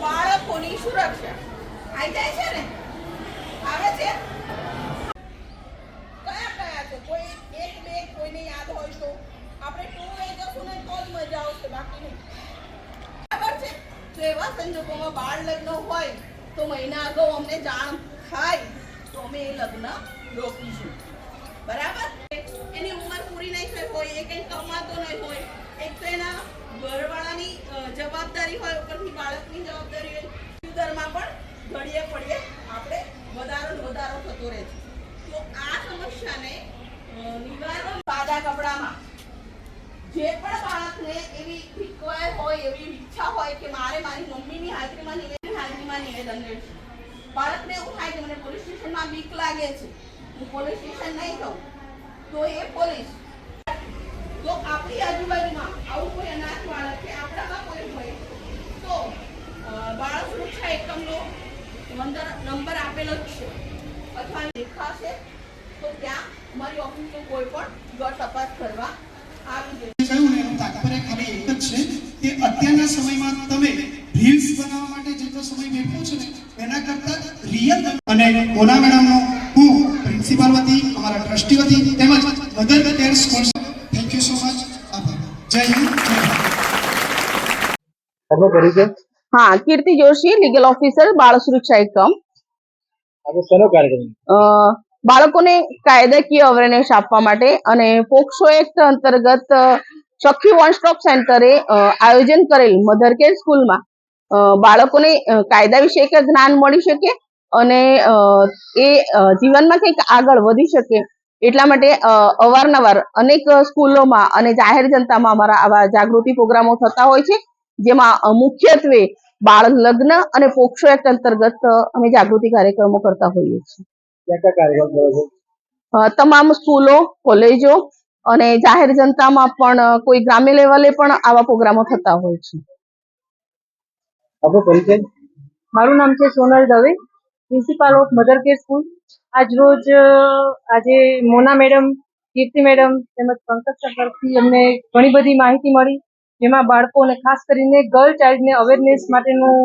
બાળકોની સુરક્ષા. આવી જાય છે ને? આવે છે? કયા કયા છે? કોઈ એક બે, કોઈને યાદ હોય તો. આપણે ટુ વે જશું ને તો જ મજા આવશે, બાકી બરાબર છે? બાળ લગ્ન હોય, તો મહિના અગાઉ અમને જાણ થાય, તો અમે એ લગ્ન રોકીશું. બરાબર? એની ઉંમર પૂરી નહીં થઈ હોય, એ કંઈ કમાતો નહીં હોય, એક તો એના ઘરવાળાની જવાબદારી હોય, ઉપરથી બાળકની જવાબદારી હોય. દરમાં પણ ઘડીએ પડીએ આપણે વધારો વધારો થતો રહે છે. તો આ સમસ્યાને નિવારણ સાદા કપડામાં જે પણ બાળકને એવી રિક્વાયર હોય, એવી ઈચ્છા હોય કે મારે મારી મમ્મીની હાજરીમાં નિવેદન હાજરીમાં નિવેદન છે. બાળકને એવું થાય કે મને પોલીસ સ્ટેશનમાં બીક લાગે છે. હું પોલીસ સ્ટેશન નહીં જાઉં. તો એ પોલીસ. તો આપણી આજુબાજુમાં આવું કોઈ અનાથ બાળક કે આપણામાં કોઈ હોય તો અ, બાળ સુરક્ષા એકમનો નંબર નંબર આપેલો જ છે. અથવા દેખાશે તો ત્યાં અમારી ઓફિસનો કોઈ પણ ગઢ તપાસ કરવા અત્યારના સમયમાં તમે રીલ્સ બનાવવા માટે જેટલો સમય વેઠો છો ને એના કરતા રિયલ અને મોના મેડમનો હું પ્રિન્સિપાલ વતી અમારા ટ્રસ્ટી વતી તેમજ mother care school thank you so much આભાર. જય હિન્દ જય ભારત. આપનો પરિચય હા કીર્તિ જોશી લીગલ ઓફિસર બાળ સુરક્ષા એકમ આજે શેનો કાર્યક્રમ અ, બાળકોને કાયદાકીય અવેરનેસ આપવા માટે અને પોક્સો એક્ટ અંતર્ગત સખી વન સ્ટોપ સેન્ટરે આયોજન કરેલ મધર કેર સ્કૂલમાં બાળકોને કાયદા વિશે જ્ઞાન મળી શકે અને એ જીવનમાં કંઈક આગળ વધી શકે એટલા માટે અવારનવાર અનેક સ્કૂલોમાં અને જાહેર જનતામાં અમારા આવા જાગૃતિ પ્રોગ્રામો થતા હોય છે, જેમાં મુખ્યત્વે બાળ લગ્ન અને પોક્સો એક્ટ અંતર્ગત અમે જાગૃતિ કાર્યક્રમો કરતા હોઈએ છીએ. તમામ સ્કૂલો કોલેજો અને જાહેર જનતામાં પણ કોઈ ગ્રામ્ય લેવલે પણ આવા પ્રોગ્રામો થતા હોય છે. મારું નામ છે Sonal Dave principal of mother care school. આજ રોજ આજે મોના મેડમ કીર્તિ મેડમ તેમજ પંકજ સરકારથી અમને ઘણી બધી માહિતી મળી. જેમાં બાળકો અને ખાસ કરીને ગર્લ ચાઇલ્ડને અવેરનેસ માટેનું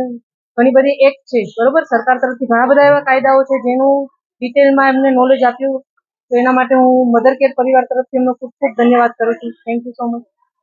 ઘણી બધી એક્ટ છે. બરોબર? સરકાર તરફથી ઘણા બધા એવા કાયદાઓ છે જેનું ડિટેલમાં એમને નોલેજ આપ્યું. તો એના માટે હું મધર કેર પરિવાર તરફથી એમનો ખૂબ ખૂબ ધન્યવાદ કરું છું. Thank you so much